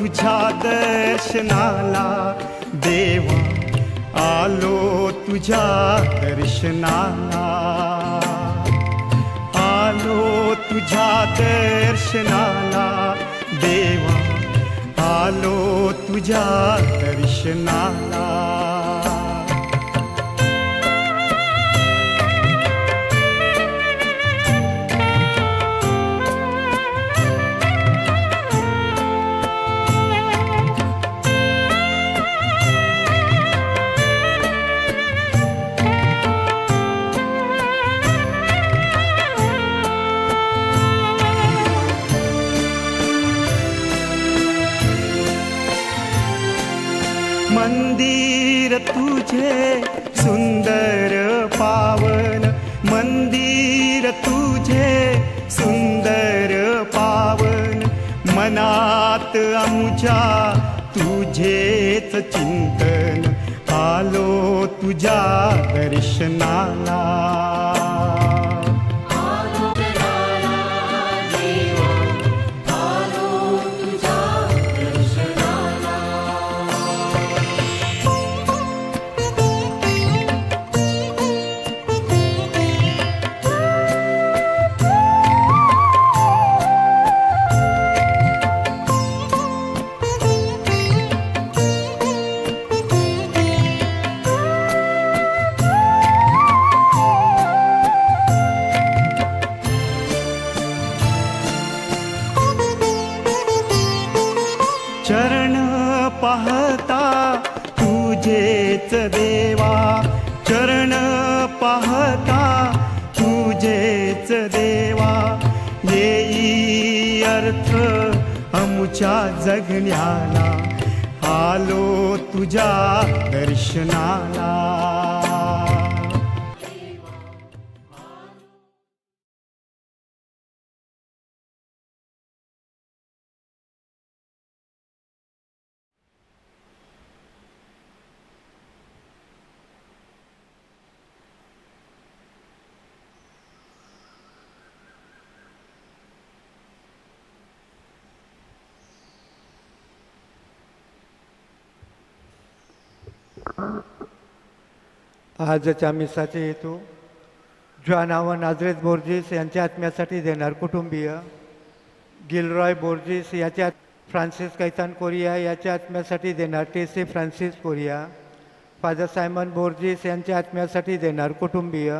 तुझ्या दर्शनाला देवा आलो तुझ्या दर्शनाला. आलो तुझ्या दर्शनाला देवा. आलो तुझ्या दर्शनाला. तुझे सुंदर पावन मनात आमच्या तुझेच चिंतन आलो तुझ्या दर्शनाला. देवा येई अर्थ अमुच्या जगण्याला. आलो तुझ्या दर्शनाला. आजच्या मिसाचे हेतू जॉना व नाझरेत बोर्जिस यांच्या आत्म्यासाठी देणार कुटुंबीय गिलरॉय बोर्जिस याच्या फ्रान्सिस कैतान कोरिया याच्या आत्म्यासाठी देणार Tessy Francis Correia father Simon Borges यांच्या आत्म्यासाठी देणार कुटुंबीय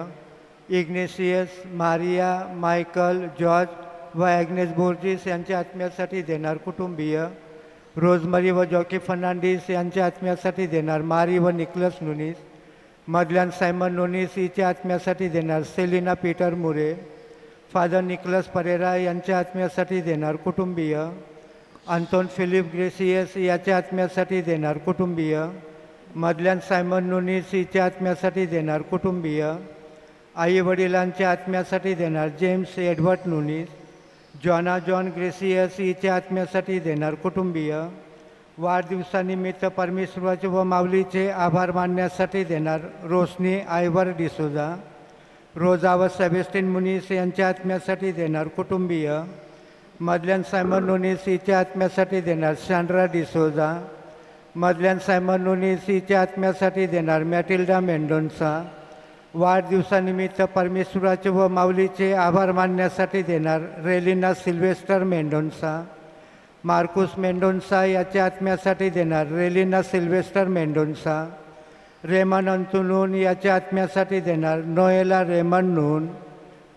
इग्नेशियस मारिया मायकल जॉर्ज व ॲग्नेस बोर्जिस यांच्या आत्म्यासाठी देणार कुटुंबीय रोजमरी व जॉकी फर्नांडिस यांच्या आत्म्यासाठी देणार मारी व निकलस नुनीस मधल्यान सायमन नुनीस हिच्या आत्म्यासाठी देणार Celina Peter Murray father Nicholas Pereira यांच्या आत्म्यासाठी देणार कुटुंबीय अंतोन फिलिप ग्रेसियस याच्या आत्म्यासाठी देणार कुटुंबीय मधल्यान सायमन नुनीस हिच्या आत्म्यासाठी देणार कुटुंबीय आई वडिलांच्या आत्म्यासाठी देणार James Edward Nunes Joanna John Gracias हिच्या आत्म्यासाठी देणार कुटुंबीय. वाढदिवसानिमित्त परमेश्वराचे व माऊलीचे आभार मानण्यासाठी देणार रोशनी आयवर डिसोजा. रोजा व सेबेस्टिन मुनीस यांच्या आत्म्यासाठी देणार कुटुंबीय. मदल्यान सायमन नोनीस हिच्या आत्म्यासाठी देणार शांड्रा डिसोजा. मधल्यान सायमन नोनीस हिच्या आत्म्यासाठी देणार मॅटिल्डा मेंडोन्सा. वाढदिवसानिमित्त परमेश्वराचे व माऊलीचे आभार मानण्यासाठी देणार Relina Silvester Mendonca Marcus Mendonca याच्या आत्म्यासाठी देणार रेलिना सिल्वेस्टर मेंडोन्सा रेमन अंतुनून याच्या आत्म्यासाठी देणार नोएला रेमन नून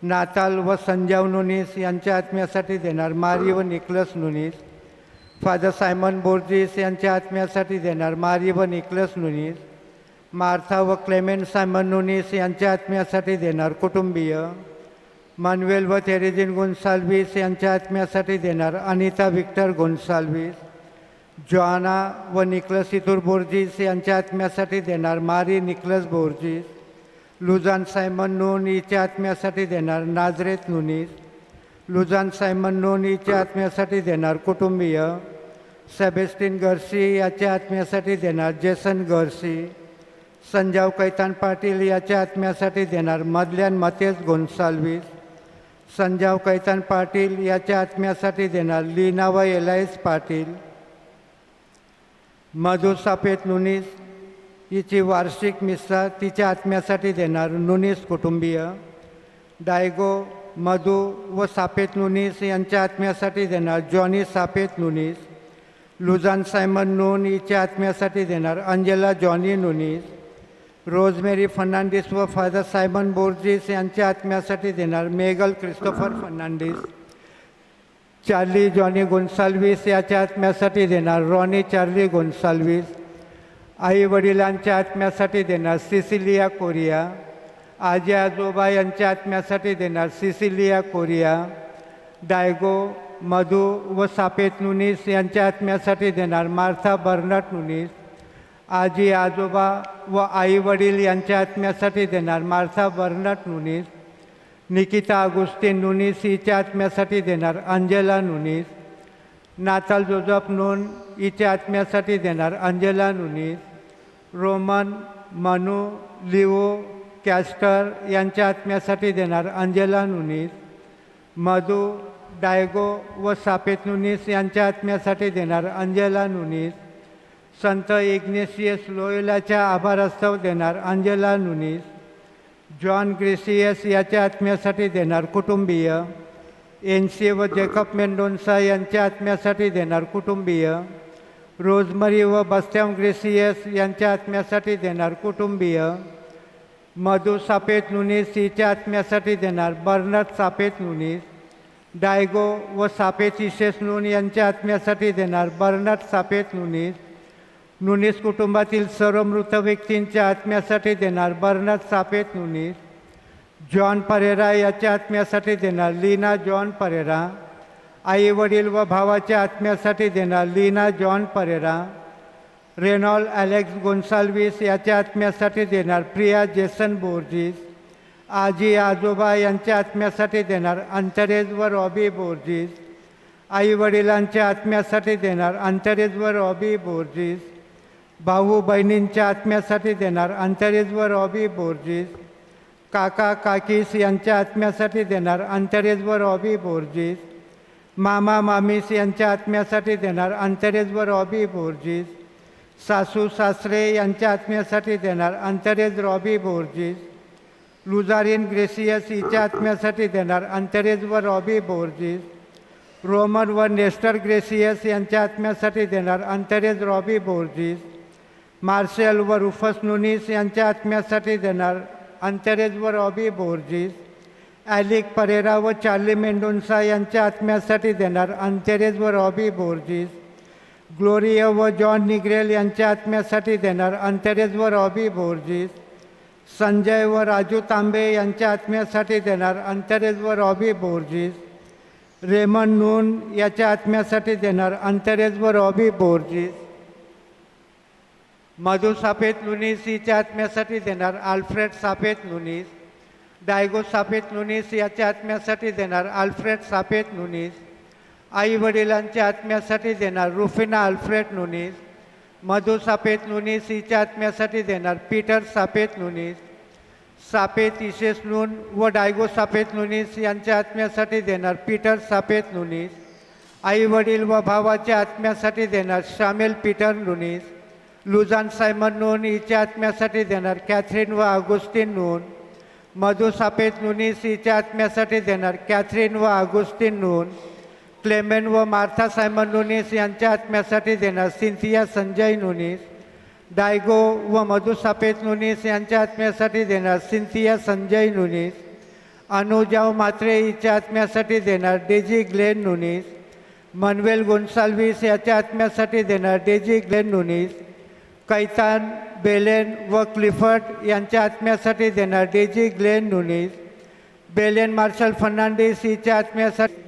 नाताल व संजाव नुनीस यांच्या आत्म्यासाठी देणार मारी व Nicolas Nunes Father Simon Borges यांच्या आत्म्यासाठी देणार मारी व निकलस नुनीस मार्था व क्लेमेंट सायमन नुनीस यांच्या आत्म्यासाठी देणार कुटुंबीय. मानवेल व थेरेजिन गोन्साल्विस यांच्या आत्म्यासाठी देणार अनिता विक्टर गोन्साल्विस. जॉना व निकलस इथुर बोर्जिस यांच्या आत्म्यासाठी देणार Mari Nicolas Borges. Lujan Simon non हिच्या आत्म्यासाठी देणार Nazareth Nunes. Lujan Simon non हिच्या आत्म्यासाठी देणार कुटुंबीय. सॅबेस्टिन गर्सी याच्या आत्म्यासाठी देणार जेसन गर्सी. संजाव कैतान पाटील याच्या आत्म्यासाठी देणार मधल्यान मतेज गोन्साल्विस संजाव कैतान पाटील याच्या आत्म्यासाठी देणार लीना व एलायस पाटील. मधु सापेत नुनीस हिची वार्षिक मिस्सा तिच्या आत्म्यासाठी देणार नुनीस कुटुंबीय. डायगो मधू व सापेत नुनीस यांच्या आत्म्यासाठी देणार Johnny Sapet Nunes. Luzon Simon Noon हिच्या आत्म्यासाठी देणार Angela Johnny Nunes. Rosemary Fernandes व फादर सायमन बोर्जिस यांच्या आत्म्यासाठी देणार मेगल Christopher Fernandes. Charlie Johnny Gonsalves याच्या आत्म्यासाठी देणार रॉनी चार्ली गोन्साल्विस. आई वडिलांच्या आत्म्यासाठी देणार सिसिलिया कोरिया. आजी आजोबा यांच्या आत्म्यासाठी देणार सिसिलिया कोरिया. डायगो मधू व सापेत नुनीस यांच्या आत्म्यासाठी देणार मार्था बर्नट नुनीस. आजी आजोबा व आईवडील यांच्या आत्म्यासाठी देणार. Martha Bernard Nunes Nikita Agustin Nunes हिच्या आत्म्यासाठी देणार. अंजेला नुनीस नाताल जोजफ नोन हिच्या आत्म्यासाठी देणार. Angela Nunes Roman Manu Leo Castor यांच्या आत्म्यासाठी देणार. अंजेला नुनीस मधू डायगो व सापेत नुनीस यांच्या आत्म्यासाठी देणार. अंजेला नुनीस संत इग्नेसियस लोयलाच्या आभारास्तव देणार अंजेला नुनीस जॉन ग्रेसियस याच्या आत्म्यासाठी देणार कुटुंबीय एन सी व जेकब मेंडोन्सा यांच्या आत्म्यासाठी देणार कुटुंबीय रोजमरी व बस्त्याम ग्रेसियस यांच्या आत्म्यासाठी देणार कुटुंबीय मधु सापेत नुनीस हिच्या आत्म्यासाठी देणार बर्नत सापेत नुनीस डायगो व सापेत इशेस नून यांच्या आत्म्यासाठी देणार बर्नट सापेत नुनीस नुनीस कुटुंबातील सर्व मृत व्यक्तींच्या आत्म्यासाठी देणार बर्नाथ सापेत नुनीस जॉन परेरा याच्या आत्म्यासाठी देणार लीना जॉन परेरा आई वडील व भावाच्या आत्म्यासाठी देणार लीना जॉन परेरा रेनॉल ॲलेक्स गोन्साल्विस याच्या आत्म्यासाठी देणार प्रिया जेसन बोर्जिस आजी आजोबा यांच्या आत्म्यासाठी देणार अंतरेज व रॉबी बोर्जिस आई वडिलांच्या आत्म्यासाठी देणार अंतरेज व रॉबी बोर्जिस भाऊ बहिणींच्या आत्म्यासाठी देणार. अंतरेज व रॉबी बोर्जिस. काका काकीस यांच्या आत्म्यासाठी देणार. अंतरेज व रॉबी बोर्जिस. मामा मामीस यांच्या आत्म्यासाठी देणार. अंतरेज व रॉबी बोर्जिस. सासू सासरे यांच्या आत्म्यासाठी देणार. Antares Robbie Borges. लुझारिन ग्रेसियस हिच्या आत्म्यासाठी देणार. अंतरेज व रॉबी बोर्जिस. रोमन व नेस्टर ग्रेसियस यांच्या आत्म्यासाठी देणार. Antares Robbie Borges. मार्शल व रुफस नुनीस यांच्या आत्म्यासाठी देणार अंतरेज व रॉबी बोर्जिस ॲलिक परेरा व चार्ली मेंडोन्सा यांच्या आत्म्यासाठी देणार अंतरेज व रॉबी बोर्जिस ग्लोरिया व जॉन निग्रेल यांच्या आत्म्यासाठी देणार अंतरेज व रॉबी बोर्जिस संजय व राजू तांबे यांच्या आत्म्यासाठी देणार अंतरेज व रॉबी बोर्जिस रेमन नून याच्या आत्म्यासाठी देणार अंतरेज व रॉबी बोर्जिस. मधु सापेत नुनीस हिच्या आत्म्यासाठी देणार आल्फ्रेड सापेत नुनीस डायगो सापेत लुनीस याच्या आत्म्यासाठी देणार आल्फ्रेड सापेत नुनीस आई वडिलांच्या आत्म्यासाठी देणार रुफिना अल्फ्रेड नुनीस मधु सापेत नुनीस हिच्या आत्म्यासाठी देणार पीटर सापेत नुनीस सापेत इशेस नून व डायगो सापेत नुनीस यांच्या आत्म्यासाठी देणार पीटर सापेत नुनीस आई वडील व भावाच्या आत्म्यासाठी देणार शामेल Peter Nunes Luzon Simon Noon हिच्या आत्म्यासाठी देणार. कॅथरीन व ऑगुस्टिन नून मधु सापेत नुनीस हिच्या आत्म्यासाठी देणार. कॅथरीन व ऑगुस्टिन नून क्लेमेन व मार्था सायमन नुनीस यांच्या आत्म्यासाठी देणार. सिंथिया संजय नुनीस डायगो व मधु सापेत नुनीस यांच्या आत्म्यासाठी देणार. सिंथिया संजय नुनीस अनुजाव मात्रे हिच्या आत्म्यासाठी देणार. Daisy Glen Nunes Manuel Gonsalves याच्या आत्म्यासाठी देणार. Daisy Glen Nunes Caitan Belen व क्लिफर्ट यांच्या आत्म्यासाठी देणार. Daisy Glenn Nunes Belen marshal Fernandes हिच्या आत्म्यासाठी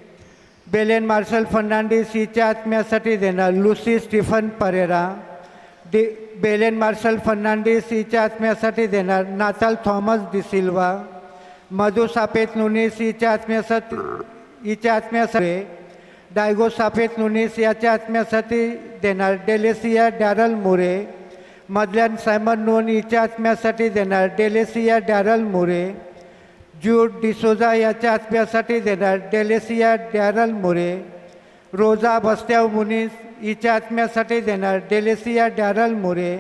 बेलेन मार्शल फर्नांडिस हिच्या आत्म्यासाठी देणार. लुसी स्टीफन परेरा डि बेलेन मार्शल फर्नांडिस हिच्या आत्म्यासाठी देणार. नाताल थॉमस डिसिल्वा मधु सापेत नुनीस हिच्या आत्म्यासाठी हिच्या आत्म्यासाठी डायगो साफेत नुनीस याच्या आत्म्यासाठी देणार. डेलेसिया डॅरल मुरे मधल्यान सायमन नोन हिच्या आत्म्यासाठी देणार Delicia Darryl More. Jude D'Souza याच्या आत्म्यासाठी देणार डेलेसिया डॅरल मोरे. रोजा बस्त्याव मुनीस हिच्या आत्म्यासाठी देणार डेलेसिया डॅरल मोरे.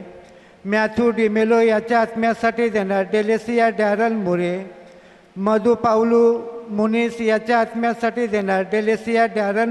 मॅथ्यू डिमेलो याच्या आत्म्यासाठी देणार डेलेसिया डॅरल मोरे. मधु पाऊलू मुनीस याच्या आत्म्यासाठी देणार डेलेसिया डॅरल